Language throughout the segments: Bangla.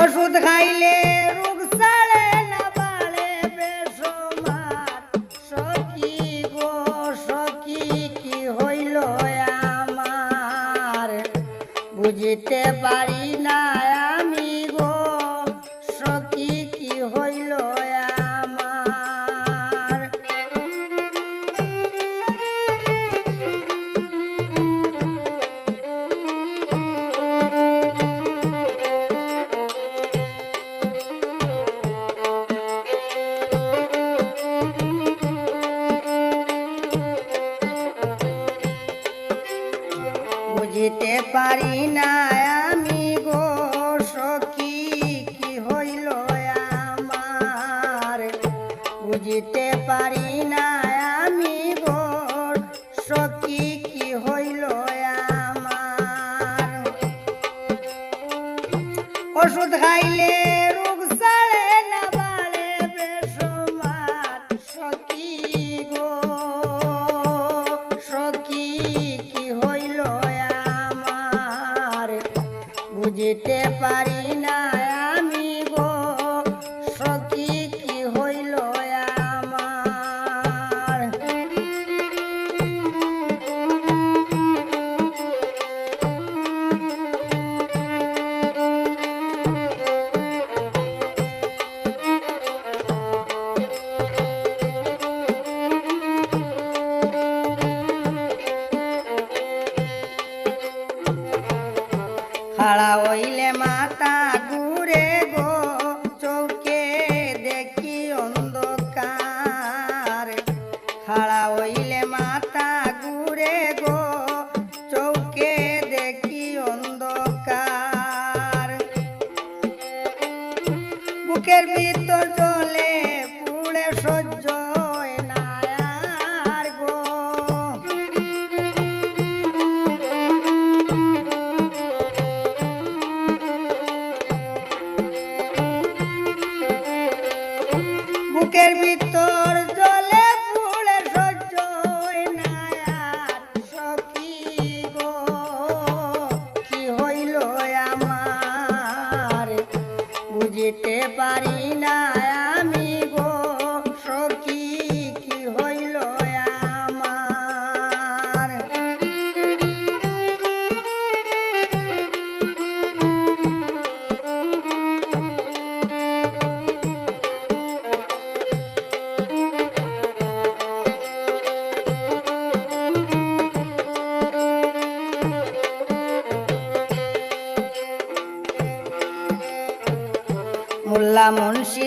ওষুধ খাইলে রোগ সারে না, বাড়ে বেসমার সখী গো, সখী, কি হইল আমার? বুঝিতে পারি বুঝিতে পারি না আমি গো সখী, কি হইল আমার? বুঝিতে পারি না আমি গো সখী, কি হইল আমার? ওষুধ খাইলে বুঝিতে পারি না। হইলে মাথা ঘুরে গো চৌকে দেখি অন্ধকার। খাড়া হইলে মাথা ঘুরে গো চৌকে দেখি অন্ধকার। বুকের ভিতর জলে পুড়ে সহ্য বুকের ভিতর জলে ফুলে সহ্য নায়ার সখী গো কি হইল আমার? বুঝিতে পারি মোল্লা মুন্সি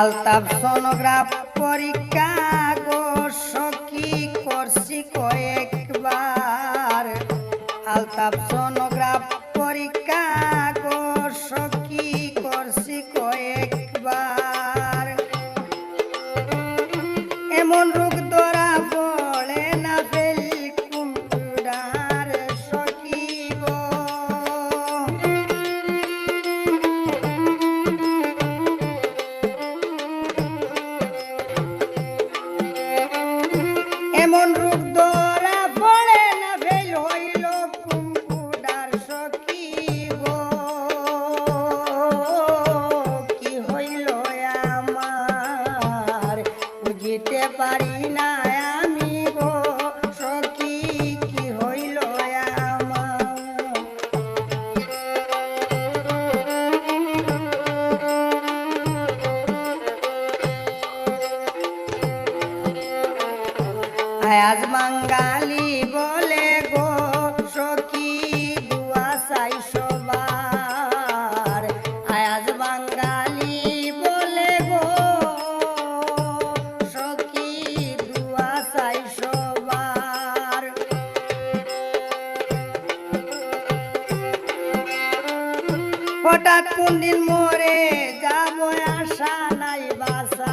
আলতাপ সোনোগ্রাফ পরীক্ষা গো সখী করছি কয়েকবার। আলতাপ সোনোগ্রাফ হঠাৎ কোনদিন মরে যাব আশা নাই বাসা।